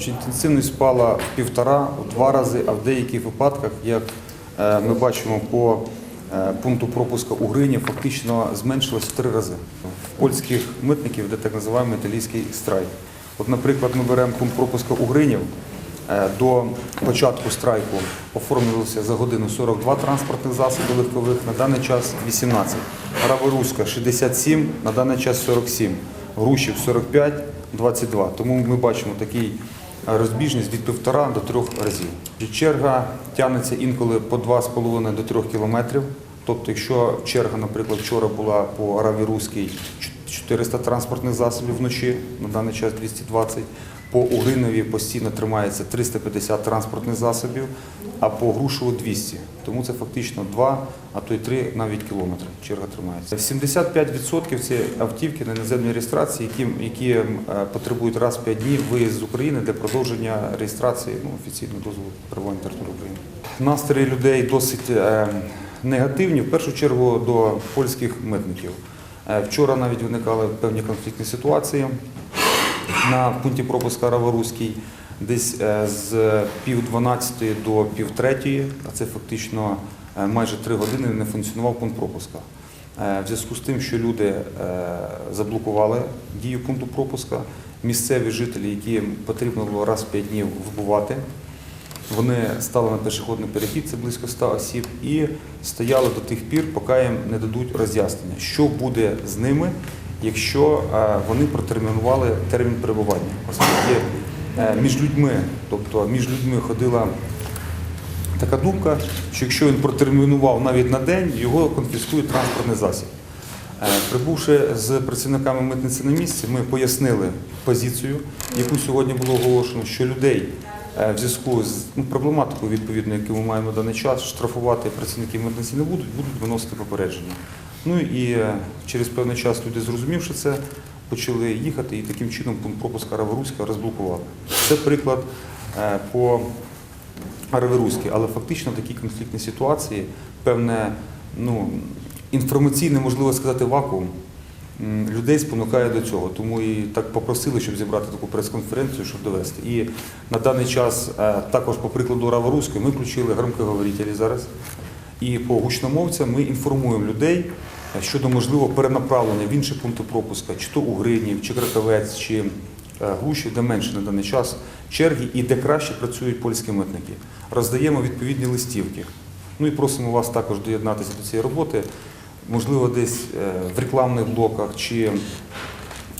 Інтенсивність впала в півтора, в два рази, а в деяких випадках, як е, ми бачимо по е, пункту пропуска у Грині, фактично зменшилась в три рази. В польських митників, де так називаємо італійський страйк. От, наприклад, ми беремо пункт пропуска у Гринів. Е, До початку страйку оформлювалося за годину 42 транспортних засоби легкових, на даний час 18. Раворуська 67, на даний час 47. Грушів 45, 22. Тому ми бачимо такий розбіжність від півтора до трьох разів. Черга тягнеться інколи по 2,5 до 3 кілометрів. Тобто, якщо черга, наприклад, вчора була по Араві Руській 400 транспортних засобів вночі, на даний час 220, по Угринові постійно тримається 350 транспортних засобів, а по Грушеву 200. Тому це фактично 2, а то й 3 навіть кілометри черга тримається. 75% це автівки на іноземній реєстрації, які, які е, потребують раз в 5 днів виїзд з України для продовження реєстрації ну, офіційного дозволу перебування території України. Настрої людей досить е, негативні, в першу чергу до польських митників. Е, Вчора навіть виникали певні конфліктні ситуації на пункті пропуска Раворуський, десь е, з пів дванадцятої до пів третьої, а це фактично е, майже три години не функціонував пункт пропуска. Е, В зв'язку з тим, що люди заблокували дію пункту пропуска, місцеві жителі, які потрібно було раз в п'ять днів вбувати, вони стали на пішохідний перехід, це близько 100 осіб, і стояли до тих пір, поки їм не дадуть роз'яснення, що буде з ними, якщо е, вони протермінували термін перебування. Оскільки е, між людьми, тобто між людьми ходила така думка, що якщо він протермінував навіть на день, його конфіскують транспортний засіб. Е, Прибувши з працівниками митниці на місці, ми пояснили позицію, яку сьогодні було оголошено, що людей в зв'язку з ну, проблематикою, відповідно, яку ми маємо на даний час, штрафувати працівники митниці не будуть, будуть виносити попередження. Ну і е, через певний час люди, зрозумівши це, почали їхати і таким чином пункт пропуска Раворуська розблокували. Це приклад е, по Раворуській, але фактично в такій конфліктній ситуації певне ну, інформаційне, можливо сказати, вакуум людей спонукає до цього. Тому і так попросили, щоб зібрати таку прес-конференцію, щоб довести. І на даний час е, також по прикладу Раворуської ми включили громкоговорителі зараз. І по гучномовцям ми інформуємо людей щодо можливого перенаправлення в інші пункти пропуска, чи то у Гринів, чи Краковець, чи е, де менше на даний час черги і де краще працюють польські митники. Роздаємо відповідні листівки. Ну і просимо вас також доєднатися до цієї роботи. Можливо, десь е, в рекламних блоках чи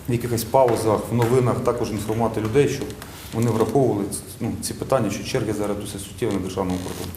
в якихось паузах, в новинах також інформувати людей, щоб вони враховували ну, ці питання, що черги зараз досить суттєві на державному кордоні.